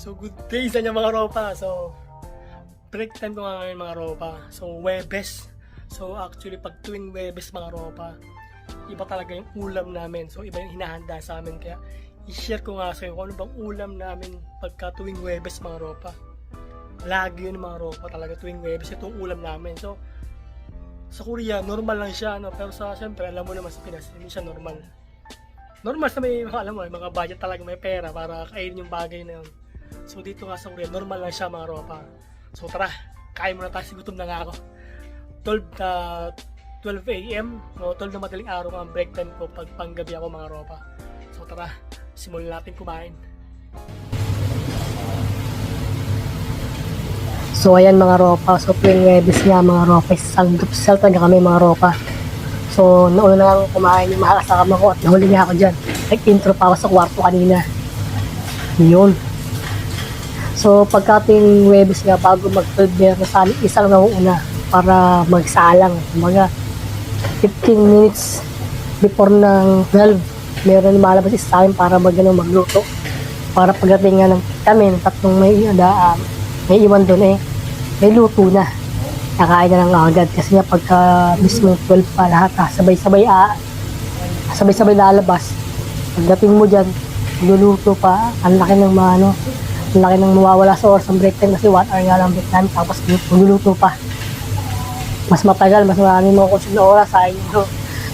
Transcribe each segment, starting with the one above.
So, good day sa inyo mga ropa. So, break time ko nga ngayon mga ropa. So, Webes. So, actually, pag tuwing Webes mga ropa, iba talaga yung ulam namin. So, iba yung hinahanda sa amin. Kaya, i-share ko nga sa inyo kung ano bang ulam namin pagka tuwing Webes mga ropa. Lagi yun mga ropa talaga tuwing Webes. Itong ulam namin. So, sa Korea, normal lang siya. No? Pero sa, siyempre, alam mo naman sa Pinas, hindi siya normal. Normal sa may, alam mo, mga budget talaga may pera para kainin yung bagay na yun. So dito nga sa Korea, normal lang siya mga ropa. So tara, kain muna tayo, gutom na nga ako. 12, uh, 12 a.m. No, 12 na madaling araw ang break time ko pag panggabi ako mga ropa. So tara, simulan natin kumain. So ayan mga ropa, so tuwing Webes nga mga ropa, isang sal talaga kami mga ropa. So nauna na lang kumain yung kasama ko at nahuli niya ako dyan. Nag-intro pa ako sa kwarto kanina. Yun. So pagkating Webes nga bago mag-12 meron sa isang nauuna para magsalang. Mga 15 minutes before ng 12 meron lumalabas isa sa akin para mag, ano, magluto. Para pagdating nga ng kami, ng tatlong may, uh, may iwan doon eh, may luto na. Nakain na lang agad kasi nga pagka mismo 12 pa lahat ha, sabay-sabay ah, sabay-sabay lalabas. Pagdating mo dyan, luluto pa, ang laki ng mga ano, ang laki ng mawawala sa oras ng break time kasi 1 hour nga lang break time tapos luluto pa. Mas matagal, mas marami mo kung na oras sa inyo.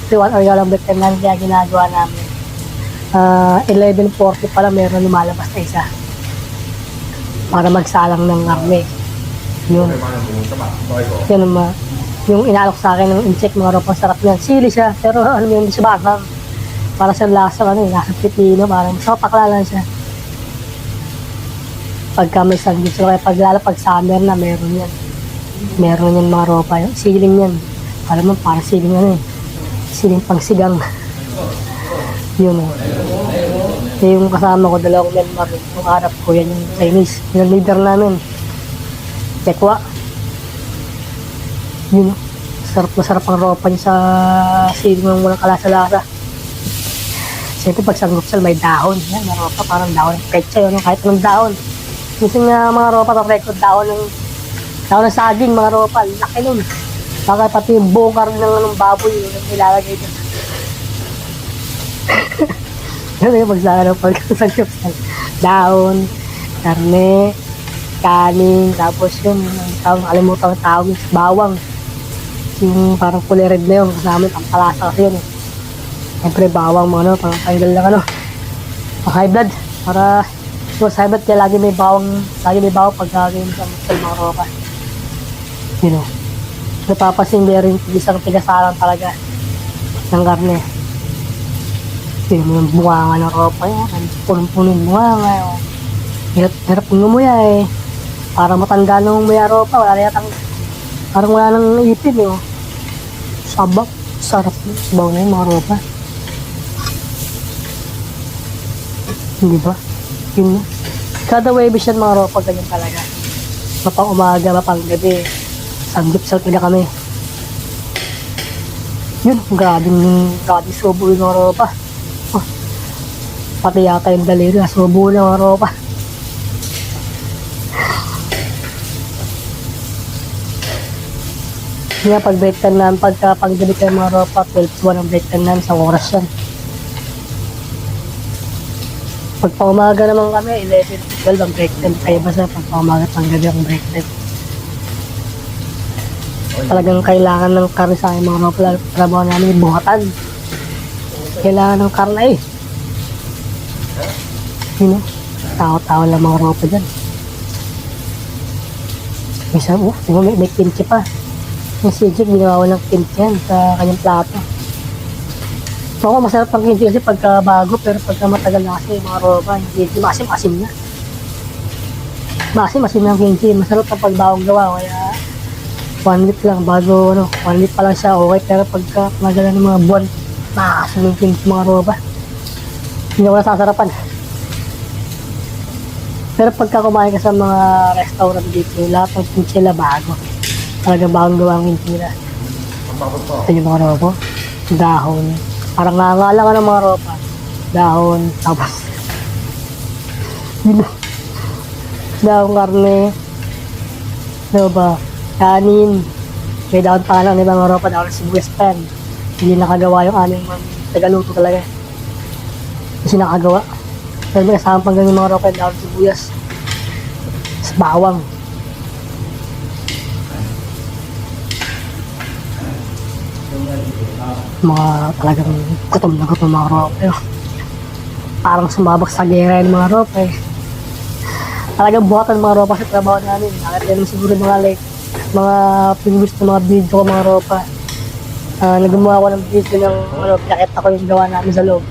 Kasi 1 hour nga lang break time lang kaya ginagawa namin. Ah, 11.40 pala meron lumalabas na isa para magsalang ng arme. Yun. Yan ang ma- yung inalok sa akin ng insect mga ropang sarap yan. Sili siya, pero mo yun, hindi siya. Para sa lasa, ano, lasa pipino, parang masapakla lang siya. Pagka may sanggit, so kaya pag lalo pag summer na, meron yan. Meron yan mga ropa. Yung siling yan. Alam mo, para siling ano eh. Siling pang sigang. yun oh. Eh, yung kasama ko, dalawang Myanmar, yung harap ko, yan yung Chinese. Yung leader namin. Tekwa. Yun, oh. sarap na sarap ang ropa niya sa siling ng walang kalasa-lasa. Siyempre, pag sa may dahon. Yan, may ropa, parang dahon petsa yun, kahit anong dahon. Minsan nga mga ropa, pag record dahon ng dahon ng saging, mga ropa, laki nun. Baka pati yung bukar ng anong baboy, yun ang nilalagay doon. Yan yung pagsaka ng pagkasagap Dahon, karne, kaning, tapos yung, ang tawag, kalimutan ang tawag, yung bawang. Yung parang kulay na yun, kasama yung palasa kasi yun. Siyempre bawang mga ano, parang tanggal lang ano. Pang high blood, para yung sa blood, kaya lagi may bawang, lagi may bawang pagka ganyan sa mga roka. You know. Napapasin meron isang pinasalang talaga ng karne. Tingnan mo yung bunga ng ropa yan. Punong-puno yung bunga nga. oh. Hirap, hirap ngumuya eh. Para matanda nung umuya ropa, wala na yatang, parang wala nang ipin eh. oh. Sabak, sarap. Sabaw na yung mga ropa. Hindi ba? Yun na. Kada Webis yan mga ropa, ganyan talaga. Mapang umaga, mapang gabi. Sanggip sa na kami. Yun, grabing, grabing subo yung mga ropa. Oh, pati yata yung daliri, subo na mga ropa. Kaya pag break time namin, pagka paggabi kayo mga ropa, 12 to 1 ang break time namin, sa oras yan. Pag paumaga naman kami, 11 to 12 ang break time. Kaya basta pag paumaga, panggabi ang break time. Talagang kailangan ng karne sa akin mga lalo trabaho namin buhatan. Kailangan ng karne eh. Yun know, tao-tao lang mga ropa dyan. Minsan, oh, di ba may, may kimchi pa. Yung sijik, ginawa ko ng kimchi yan sa kanyang plato. So, ako masarap ang kimchi kasi pagka bago, pero pagka matagal na kasi mga ropa, hindi, hindi masim-asim na. Masim-asim na ang kimchi. Masarap kapag bagong gawa, kaya one week lang bago, ano, one week pa lang siya, okay. Pero pagka magalan ng mga buwan, maasim yung kimchi mga ropa. Hindi ko nasasarapan. Pero pagka kumain ka sa mga restaurant dito, lahat ng kimchi nila bago. Talaga bagong gawa ang kimchi nila. Ito yung mga ropa. Dahon. Parang nangangala ka ng mga ropa. Dahon. Tapos. Daw karne, ano ba, kanin, may daon pa ng mga ropa daw si West Pan. Hindi nakagawa yung aming mga tagaluto talaga. Kasi nakagawa. Pero may kasama pang ganun mga ropa daw si Buyas. Sa bawang. Mga talagang gutom na gutom mga ropa. yun. Parang sumabak sa gera yung mga ropa eh. Talagang buhatan mga ropa sa trabaho namin. Nakita naman siguro mga like, mga pinwis na mga video ko mga ropa. Ah, naggumawa ko ng video ng ano, pinakita ko yung gawa namin sa loob.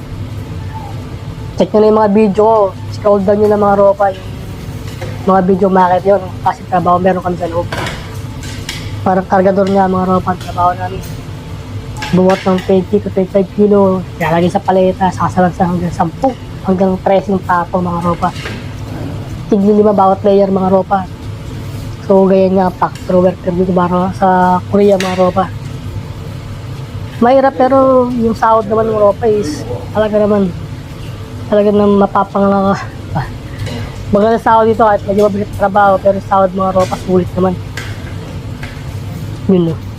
Check nyo na yung mga video ko. Scroll down nyo na mga ropa. Yung mga video makit yun. Kasi trabaho meron kami sa loob. Parang kargador nga mga ropa ang trabaho namin. Buwat ng 20 to 25 kilo. Lalagay sa paleta. Sasalan sa hanggang 10 hanggang 13 yung tapo mga ropa. Tigli lima bawat layer mga ropa. So, ganyan nga factory worker dito para sa Korea mga ropa. Mahirap pero yung sahod naman ng ropa is talaga naman talaga naman mapapangala ka. Maganda sahod dito kahit medyo ang trabaho pero sahod mga ropa sulit naman. Yun no.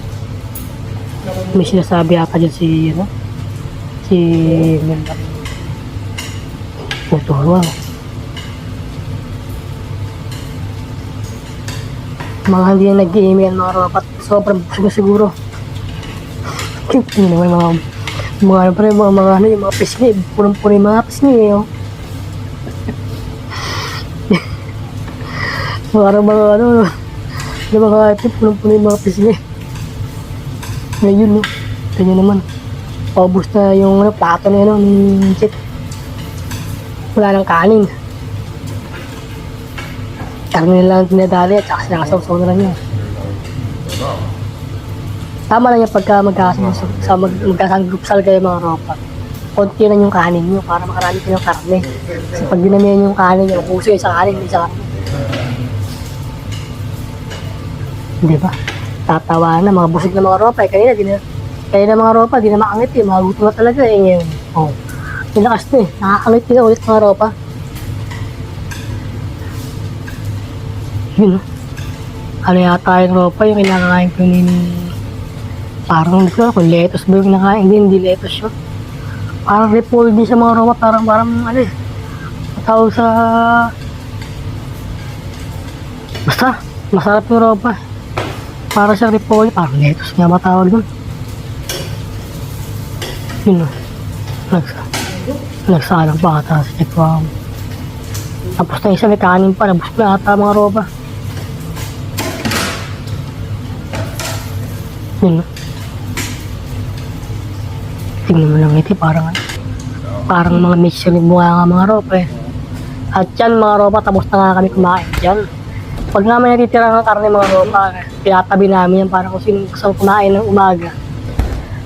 May sinasabi ata dyan si ano? Si Mendan. Puto, wow. mga hindi na nag-email mga ropat sobrang na siguro hindi naman mga mga ano pa mga mga ano yung mga pisngi punong puno yung mga pisngi eh oh. para mga ano yung mga ito punong puno yung mga pisngi ngayon no kanya naman paubos na yung ano, plato na yun ni Jet wala nang kanin karne lang ang tinadali at saka sinakasaw-saw na lang yun. Tama lang yung pagka magkasang sa mag, magkasang kayo mga ropa. Konti lang yung kanin nyo para makarami kayo ng karne. Kasi pag dinamihan yung kanin nyo, puso yung sa kanin, isa karne. Di ba? Tatawa na, mga busog na mga ropa. Eh, kanina, di na, kanina mga ropa, di na makangit eh. Mga gutom na talaga eh. Ngayon, oh. Nilakas na eh. Nakakangit na ulit mga ropa. Yun. Ano yata yung ropa, yung kinakain ko ni... Parang hindi ko kung lettuce ba yung kinakain. Hindi, hindi lettuce yun. Parang repolyo din sa mga ropa. Parang, parang ano eh. Tawag sa... Basta, masarap yung ropa. Para sa repolyo, parang lettuce nga matawag dun. Yun o. Nagsa... Nagsalang pa ata sa chekwam. Tapos na isa may kanin pa, nabusog na ata mga ropa. Yun. Tingnan mo lang ito, parang parang mga yung mukha nga mga ropa eh. At yan mga ropa, tapos na nga kami kumain dyan. Pag naman natitira ng karne mga ropa, pinatabi namin yan para kung sino gusto kumain ng umaga.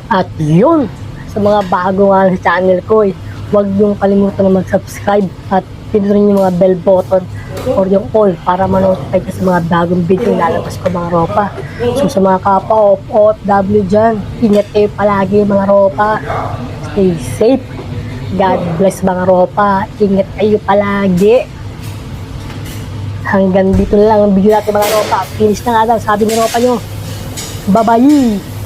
At yun, sa mga bago nga sa channel ko eh, huwag yung kalimutan na mag-subscribe at pinutin yung mga bell button or yung all para ma-notify ka sa mga bagong video na lalabas ko mga ropa. So sa mga kapwa of OFW dyan, ingat kayo palagi mga ropa. Stay safe. God bless mga ropa. Ingat kayo palagi. Hanggang dito lang ang video natin mga ropa. Finish na nga daw, sabi ni ropa nyo. Bye-bye!